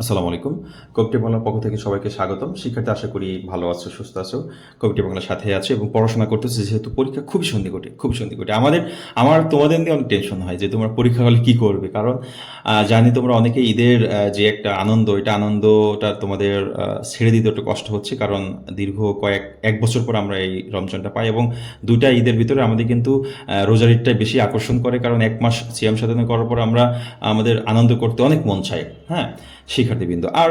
আসসালামু আলাইকুম। কবিটি বাংলার পক্ষ থেকে সবাইকে স্বাগতম। শিক্ষার্থী, আশা করি ভালো আছো, সুস্থ আছো। কবিটি বাংলার সাথে আছে এবং পড়াশোনা করতেছে, যেহেতু পরীক্ষা খুবই সন্ধিকটে খুবই সন্ধিকটে আমাদের, আমার, তোমাদের নিয়ে অনেক টেনশন হয় যে তোমরা পরীক্ষা হলে কী করবে? কারণ জানি তোমরা অনেকে ঈদের যে একটা আনন্দ, এটা আনন্দটা তোমাদের ছেড়ে দিতে একটু কষ্ট হচ্ছে। কারণ দীর্ঘ কয়েক, এক বছর পর আমরা এই রমজানটা পাই এবং দুইটা ঈদের ভিতরে আমাদের কিন্তু রোজার ঈদটাই বেশি আকর্ষণ করে। কারণ এক মাস সিয়াম সাধনা করার পর আমরা আমাদের আনন্দ করতে অনেক মন চায়। হ্যাঁ? শিক্ষার্থীবৃন্দ। আর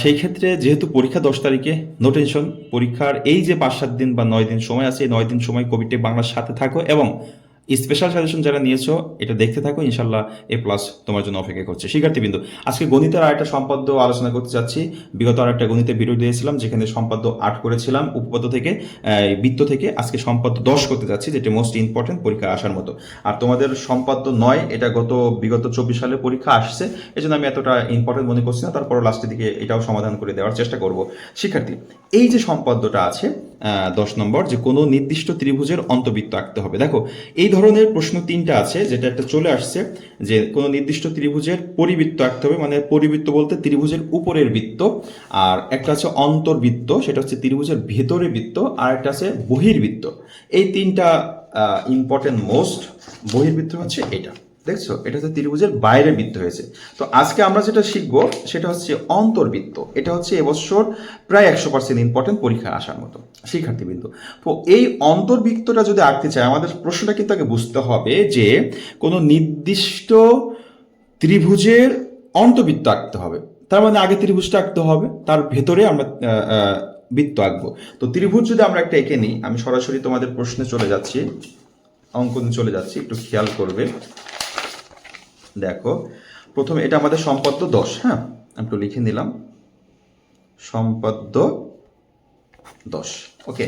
সেই ক্ষেত্রে যেহেতু পরীক্ষা দশ তারিখে নো টেনশন পরীক্ষার এই যে পাঁচ সাত দিন বা নয় দিন সময় আছে, এই নয় দিন সময় কোভিডে বাংলার সাথে থাকো এবং স্পেশাল সাজেশন যারা নিয়েছো, এটা দেখতে থাকো, ইনশাল্লাহ এ প্লাস তোমার জন্য অপেক্ষা করছে। শিক্ষার্থীবৃন্দ, আজকে গণিতের আরেকটা সম্পাদ্য আলোচনা করতে যাচ্ছি। বিগত আরেকটা গণিতের ভিডিও দিয়েছিলাম, যেখানে সম্পাদ্য আট করেছিলাম, উপপাদ্য থেকে বৃত্ত থেকে। আজকে সম্পাদ্য দশ করতে যাচ্ছি, যেটা মোস্ট ইম্পর্টেন্ট পরীক্ষা আসার মতো। আর তোমাদের সম্পাদ্য নয়, এটা গত, বিগত চব্বিশ সালে পরীক্ষা আসছে এই জন্য আমি এতটা ইম্পর্টেন্ট মনে করছি না। তারপর লাস্টের দিকে এটাও সমাধান করে দেওয়ার চেষ্টা করব। শিক্ষার্থী, এই যে সম্পাদ্যটা আছে দশ নম্বর যে কোনো নির্দিষ্ট ত্রিভুজের অন্তবৃত্ত আঁকতে হবে। দেখো, এই ধরনের প্রশ্ন তিনটা আছে, যেটা একটা চলে আসছে, যে কোনো নির্দিষ্ট ত্রিভুজের পরিবৃত্ত আঁকতে হবে মানে পরিবৃত্ত বলতে ত্রিভুজের উপরের বৃত্ত, আর একটা আছে অন্তর্বৃত্ত, সেটা হচ্ছে ত্রিভুজের ভেতরে বৃত্ত, আর একটা আছে বহির্বৃত্ত। এই তিনটা ইম্পর্টেন্ট মোস্ট বহির্বৃত্ত হচ্ছে এটা। দেখছ? এটা হচ্ছে ত্রিভুজের বাইরে বৃত্ত হয়েছে। তো আজকে আমরা যেটা শিখব, সেটা হচ্ছে অন্তর্বৃত্ত। এটা হচ্ছে এবছর প্রায় একশো পার্সেন্ট ইম্পর্টেন্ট পরীক্ষায় আসার মতো, শিক্ষার্থীবৃন্দ। তো এই অন্তর্বৃত্তটা যদি আঁকতে চাই, আমাদের প্রশ্নটা কিন্তু আগে বুঝতে হবে যে কোনো নির্দিষ্ট ত্রিভুজের অন্তর্বৃত্ত আঁকতে হবে। তার মানে আগে ত্রিভুজটা আঁকতে হবে, তার ভেতরে আমরা বৃত্ত আঁকবো। তো ত্রিভুজ যদি আমরা একটা এঁকে নিই, আমি সরাসরি তোমাদের প্রশ্নে চলে যাচ্ছি, অঙ্কনে চলে যাচ্ছি, একটু খেয়াল করবে। দেখো, প্রথমে এটা আমাদের সম্পদ্য দশ হ্যাঁ? আমি একটু লিখে নিলাম। সম্পদ্য দশ ওকে।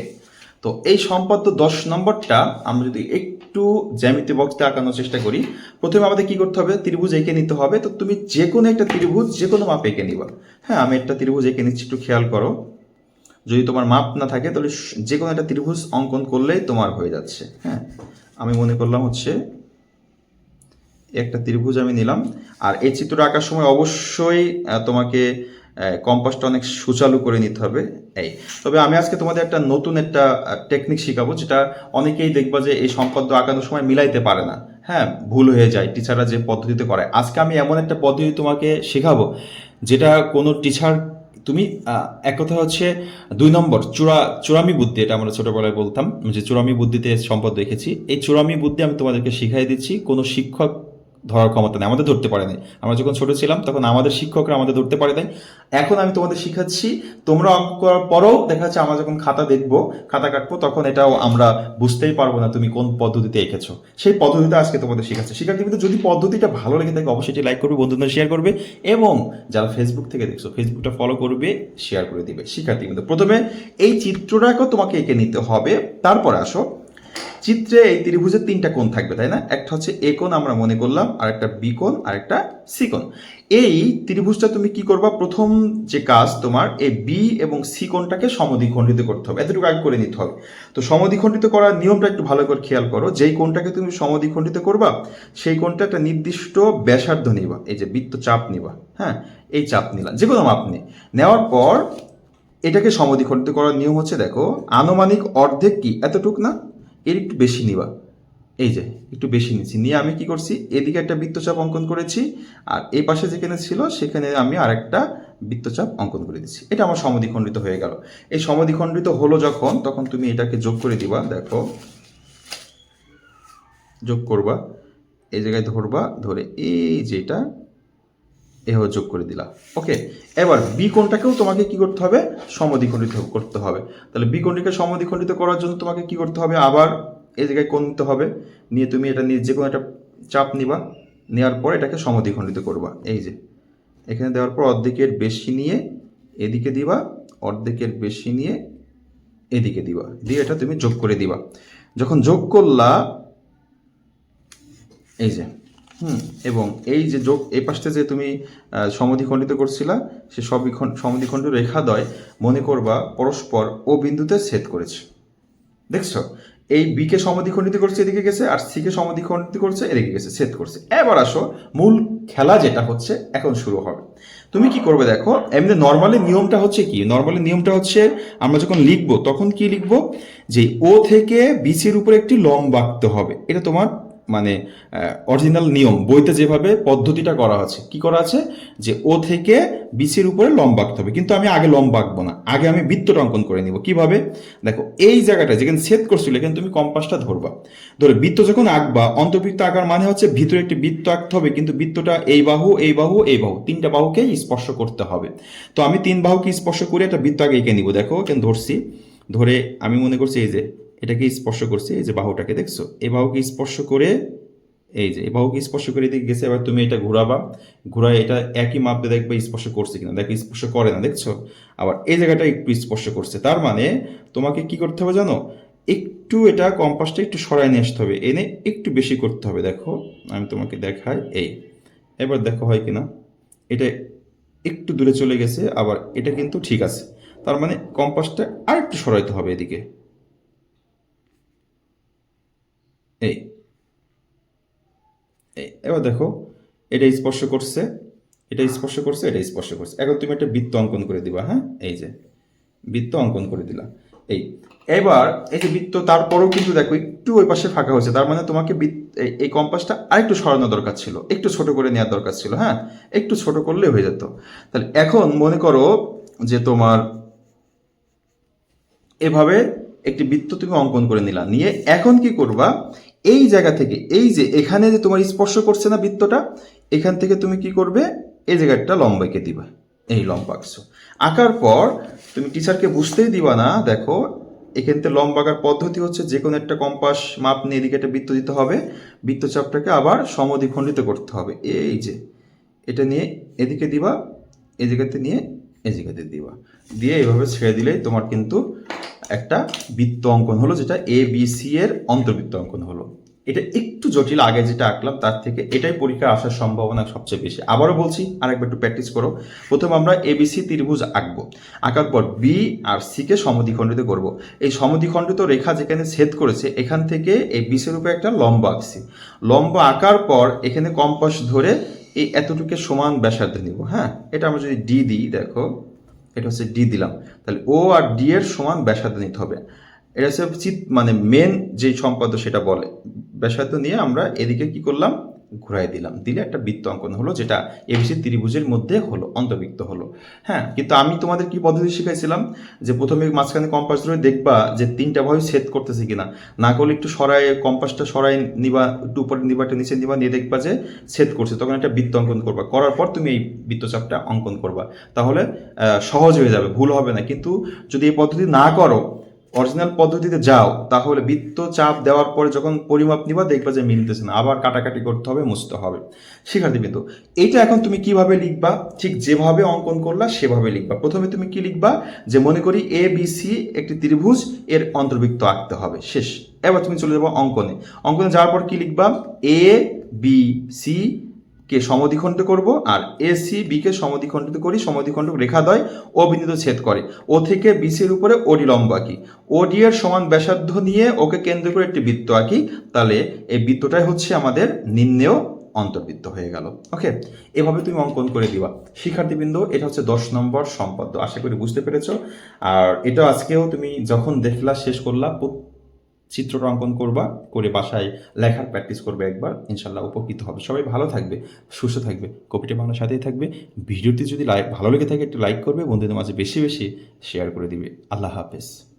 তো এই সম্পদ্য দশ নম্বরটা আমরা যদি একটু জ্যামিতি বক্সতে আঁকানোর চেষ্টা করি, প্রথমে আমাদের কি করতে হবে? ত্রিভুজ এঁকে নিতে হবে। তো তুমি যে কোনো একটা ত্রিভুজ যে কোনো মাপ এঁকে নিবা। হ্যাঁ আমি একটা ত্রিভুজ এঁকে নিচ্ছি, একটু খেয়াল করো। যদি তোমার মাপ না থাকে, তাহলে যে কোনো একটা ত্রিভুজ অঙ্কন করলেই তোমার হয়ে যাচ্ছে হ্যাঁ? আমি মনে করলাম হচ্ছে একটা ত্রিভুজ আমি নিলাম। আর এই চিত্রটা আঁকার সময় অবশ্যই তোমাকে কম্পাসটা অনেক সুচালু করে নিতে হবে। এই, তবে আমি আজকে তোমাদের একটা নতুন একটা টেকনিক শেখাবো, যেটা অনেকেই দেখবা যে এই সম্পদ্য আঁকানোর সময় মিলাইতে পারে না। হ্যাঁ ভুল হয়ে যায় টিচাররা যে পদ্ধতিতে করে। আজকে আমি এমন একটা পদ্ধতি তোমাকে শেখাবো, যেটা কোনো টিচার তুমি এক কথা হচ্ছে দুই নম্বর, চূড়া, চূড়ামি বুদ্ধি, এটা আমরা ছোটবেলায় বলতাম, যে চূড়ামি বুদ্ধিতে সম্পদ রেখেছি এই চূড়ামি বুদ্ধি আমি তোমাদেরকে শিখাই দিচ্ছি, কোনো শিক্ষক ধরার ক্ষমতা নেই, আমাদের ধরতে পারে নাই। আমরা যখন ছোট ছিলাম, তখন আমাদের শিক্ষকরা আমাদের ধরতে পারে নাই। এখন আমি তোমাদের শিখাচ্ছি, তোমরা অঙ্ক করার পরেও দেখা যাচ্ছে আমরা যখন খাতা দেখব, খাতা কাটবো, তখন এটাও আমরা বুঝতেই পারব না তুমি কোন পদ্ধতিতে এঁকেছো। সেই পদ্ধতিটা আজকে তোমাদের শিখাচ্ছি। শিক্ষার্থী কিন্তু যদি পদ্ধতিটা ভালো লেগে থাকে, অবশ্যই লাইক করবে, বন্ধুদের শেয়ার করবে এবং যারা ফেসবুক থেকে দেখছ ফেসবুকটা ফলো করবে শেয়ার করে দিবে। শিক্ষার্থী কিন্তু প্রথমে এই চিত্রটাকেও তোমাকে এঁকে নিতে হবে। তারপরে আসো। চিত্রে এই ত্রিভুজের তিনটা কোণ থাকবে, তাই না? একটা হচ্ছে এ কোণ, আমরা মনে করলাম আর একটা বি কোণ আর একটা সি কোণ। এই ত্রিভুজটা তুমি কি করবা? প্রথম যে কাজ তোমার এই বি এবং সি কোণটাকে সমদ্বিখণ্ডিত করতে হবে। এতটুকু আগে করে নিতে হবে। তো সমদ্বিখণ্ডিত করার নিয়মটা একটু ভালো করে খেয়াল করো। যেই কোণটাকে তুমি সমদ্বিখণ্ডিত করবা, সেই কোণটা একটা নির্দিষ্ট ব্যাসার্ধ নিবা। এই যে বৃত্ত চাপ নিবা হ্যাঁ? এই চাপ নিলাম যে কোনো মাপ নেওয়ার পর এটাকে সমদ্বিখণ্ডিত করার নিয়ম হচ্ছে, দেখো, আনুমানিক অর্ধেক কি? এতটুক না? এর একটু বেশি নিবা। এই যে, একটু বেশি নিচ্ছি। নিয়ে আমি কি করছি? এদিকে একটা বৃত্তচাপ অঙ্কন করেছি, আর এই পাশে যেখানে ছিল, সেখানে আমি আরেকটা বৃত্তচাপ অঙ্কন করে দিচ্ছি। এটা আমার সমদ্বিখণ্ডিত হয়ে গেল। এই সমদ্বিখণ্ডিত হলো যখন, তখন তুমি এটাকে যোগ করে দিবা, দেখো। যোগ করবা, এই জায়গায় ধরবা, ধরে এই যেটা এভাবে যোগ করে দিলাম। ওকে এবার বি কোণটাকেও তোমাকে কি করতে হবে? সমদ্বিখণ্ডিত করতে হবে। তাহলে বি কোণটিকে সমদ্বিখণ্ডিত করার জন্য তোমাকে কি করতে হবে? আবার এই জায়গায় কোণ নিতে হবে। নিয়ে তুমি এটা নিয়ে যে কোনো একটা চাপ নিবা। নেওয়ার পর এটাকে সমদ্বিখণ্ডিত করবা। এই যে, এখানে দেওয়ার পর অর্ধেকের বেশি নিয়ে এদিকে দিবা। অর্ধেকের বেশি নিয়ে এদিকে দিবা। দিয়ে এটা তুমি যোগ করে দিবা। যখন যোগ করলা, এই যে হুম এবং এই যে যোগ এই পাশটা যে তুমি আহ, সমদ্বিখণ্ডিত করছিলা সে সবিখন- সমদ্বিখণ্ড রেখাদ্বয় মনে করবা পরস্পর ও বিন্দুতে ছেদ করেছে। দেখছ? এই বিকে সমদ্বিখণ্ডিত করছে এদিকে গেছে আর সিকে সমদ্বিখণ্ডিত করছে এদিকে গেছে ছেদ করছে। এবার আসো মূল খেলা যেটা হচ্ছে এখন শুরু হবে। তুমি কি করবে দেখো এমনি নর্মালি নিয়মটা হচ্ছে কি? নর্মালি নিয়মটা হচ্ছে আমরা যখন লিখব তখন কি লিখব? যে ও থেকে বিসির উপরে একটি লম্ব আঁকতে হবে। এটা তোমার মানে অরিজিনাল নিয়ম, বইতে যেভাবে পদ্ধতিটা করা আছে। কি করা আছে? যে ও থেকে বিসির উপরে লম্ব আঁকতে হবে। কিন্তু আমি আগে লম্ব আঁকবো না। আগে আমি বৃত্তটা অঙ্কন করে নিব। কীভাবে? দেখো, এই জায়গাটা যেখানে সেট করছিল, এখানে তুমি কম্পাসটা ধরবা। ধরে, বৃত্ত যখন আঁকবা, অন্তর্বৃত্ত আঁকার মানে হচ্ছে ভিতরে একটি বৃত্ত আঁকতে হবে, কিন্তু বৃত্তটা এই বাহু এই বাহু এই বাহু, তিনটা বাহুকে স্পর্শ করতে হবে। তো আমি তিন বাহুকে স্পর্শ করে একটা বৃত্ত আগে এঁকে নিব। দেখো কেন ধরছি। ধরে আমি মনে করছি এই যে এটাকে স্পর্শ করছি, এই যে বাহুটাকে, দেখছ? এই বাহুকে স্পর্শ করে, এই যে এই বাহুকে স্পর্শ করে দিকে গেছে, এবার তুমি এটা ঘোরাবা, ঘোরায় এটা একই মাপ দেখবে স্পর্শ করছে কিনা, দেখো স্পর্শ করে না, দেখছ? আবার এই জায়গাটা একটু স্পর্শ করছে, তার মানে তোমাকে কি করতে হবে জানো? একটু এটা কম্পাসটা একটু সরাই নিয়ে আসতে হবে, এনে একটু বেশি করতে হবে, দেখো, আমি তোমাকে দেখাই, এই, এবার দেখো হয় কিনা, এটা একটু দূরে চলে গেছে, আবার এটা কিন্তু ঠিক আছে, তার মানে কম্পাসটা আর একটু সরাইতে হবে এদিকে। এই এবার দেখো, এটা স্পর্শ করছে, এটা স্পর্শ করছে, এটা স্পর্শ করছে। এখন তুমি একটা বৃত্ত অঙ্কন করে দিবা হ্যাঁ? এই যে, বৃত্ত অঙ্কন করে দিলা। এই, এবার এই যে বৃত্ত, তারপরেও কিন্তু দেখো, একটু ওই পাশে ফাঁকা হয়েছে। তার মানে তোমাকে এই কম্পাসটা আরেকটু সরানো দরকার ছিল, একটু ছোট করে নেওয়ার দরকার ছিল হ্যাঁ? একটু ছোট করলে হয়ে যেত। তাহলে এখন মনে করো যে তোমার এভাবে একটি বৃত্ত তুমি অঙ্কন করে নিলা। নিয়ে এখন কি করবা? এই জায়গা থেকে, এই যে এখানে যে তোমার স্পর্শ করছে না বৃত্তটা, এখান থেকে তুমি কি করবে? এই জায়গাটা লম্বা এঁকে দিবা, এই লম্বা আঁকছো আঁকার পর তুমি টিচারকে বুঝতেই দিবা না, দেখো এখান থেকে লম্বা আঁকার পদ্ধতি হচ্ছে যে কোনো একটা কম্পাস মাপ নিয়ে এদিকে একটা বৃত্ত দিতে হবে, বৃত্তচাপটাকে আবার সমদ্বিখণ্ডিত করতে হবে। এই যে, এটা নিয়ে এদিকে দিবা এই জায়গাতে নিয়ে জায়গাতে দিবা। দিয়ে এইভাবে ছেড়ে দিলেই তোমার কিন্তু একটা বৃত্ত অঙ্কন হলো, যেটা এ বি সি এর অন্তর্বৃত্ত অঙ্কন হলো। এটা একটু জটিল, আগে যেটা আঁকলাম তার থেকে এটাই পরীক্ষা আসার সম্ভাবনা সবচেয়ে বেশি। আবারও বলছি, আরেকবার একটু প্র্যাকটিস করো। প্রথম আমরা এবিসি ত্রিভুজ আঁকবো। আঁকার পর বি আর সি কে সমদ্বিখণ্ডিত করব। এই সমদ্বিখণ্ডিত রেখা যেখানে ছেদ করেছে, এখান থেকে এই বিসের উপরে একটা লম্ব আঁকছি। লম্ব আঁকার পর এখানে কম্পাস ধরে এই এতটুকু সমান ব্যাসার্ধ নিব হ্যাঁ? এটা আমরা যদি ডি দিই, দেখো এটা হচ্ছে ডি দিলাম। তাহলে ও আর ডি এর সমান ব্যাসার্ধ নিতে হবে। এটা হচ্ছে মানে মেন যে সম্পাদ্য সেটা বলে। ব্যাসার্ধ নিয়ে আমরা এদিকে কি করলাম? ঘুরাই দিলাম। দিলে একটা বৃত্ত অঙ্কন হলো, যেটা এবিসি ত্রিভুজের মধ্যে হলো, অন্তর্বৃত্ত হলো। হ্যাঁ কিন্তু আমি তোমাদের কি পদ্ধতি শিখাইছিলাম? যে প্রথমে মাঝখানে কম্পাস ধরে দেখবা যে তিনটা ভাবে ছেদ করতেছে কিনা। না করলে একটু সরাই কম্পাসটা সরাই নিবা, একটু উপরে নিবা, একটু নিচে নিবা, নিয়ে দেখবা যে ছেদ করছে। তখন একটা বৃত্ত অঙ্কন করবা। করার পর তুমি এই বৃত্তচাপটা অঙ্কন করবা। তাহলে সহজ হয়ে যাবে, ভুল হবে না। কিন্তু যদি এই পদ্ধতি না করো অরিজিনাল পদ্ধতিতে যাও, তাহলে বৃত্ত চাপ দেওয়ার পরে যখন পরিমাপ নিবা, দেখবা যে মিলতেছে না। আবার কাটাকাটি করতে হবে, মুছতে হবে। শিক্ষার্থী বিন্দু এইটা এখন তুমি কীভাবে লিখবা? ঠিক যেভাবে অঙ্কন করলা, সেভাবে লিখবা। প্রথমে তুমি কি লিখবা? যে মনে করি এ বি সি একটি ত্রিভুজ, এর অন্তর্ভুক্ত আঁকতে হবে। শেষ। এবার তুমি চলে যাব অঙ্কনে। অঙ্কনে যাওয়ার পর কি লিখবা? এ বি সি কে সমদ্বিখণ্ডিত করব আর এ সি বি কে সমদ্বিখণ্ডিত করি সমদ্বিখণ্ড রেখাদ্বয় ও বিন্দুতে ছেদ করে। ও থেকে বি বিসির উপরে ওডি লম্ব আঁকি। ওডি এর সমান ব্যাসার্ধ নিয়ে ওকে কেন্দ্র করে একটি বৃত্ত আঁকি, তাহলে এই বৃত্তটাই হচ্ছে আমাদের নিম্নেও অন্তর্বৃত্ত হয়ে গেল। ওকে এভাবে তুমি অঙ্কন করে দিবা। শিক্ষার্থীবৃন্দ, এটা হচ্ছে দশ নম্বর সম্পদ্য আশা করি বুঝতে পেরেছ। আর এটা আজকেও তুমি যখন দেখলা, শেষ করলা চিত্রটা অঙ্কন করবা, করে বাসায় লেখার প্র্যাকটিস করবে একবার, ইনশাল্লাহ উপকৃত হবে। সবাই ভালো থাকবে, সুস্থ থাকবে, কপিটা বাংলার সাথেই থাকবে। ভিডিওটি যদি লাইক ভালো লেগে থাকে একটু লাইক করবে, বন্ধুদের মাঝে বেশি বেশি শেয়ার করে দিবে। আল্লাহ হাফেজ।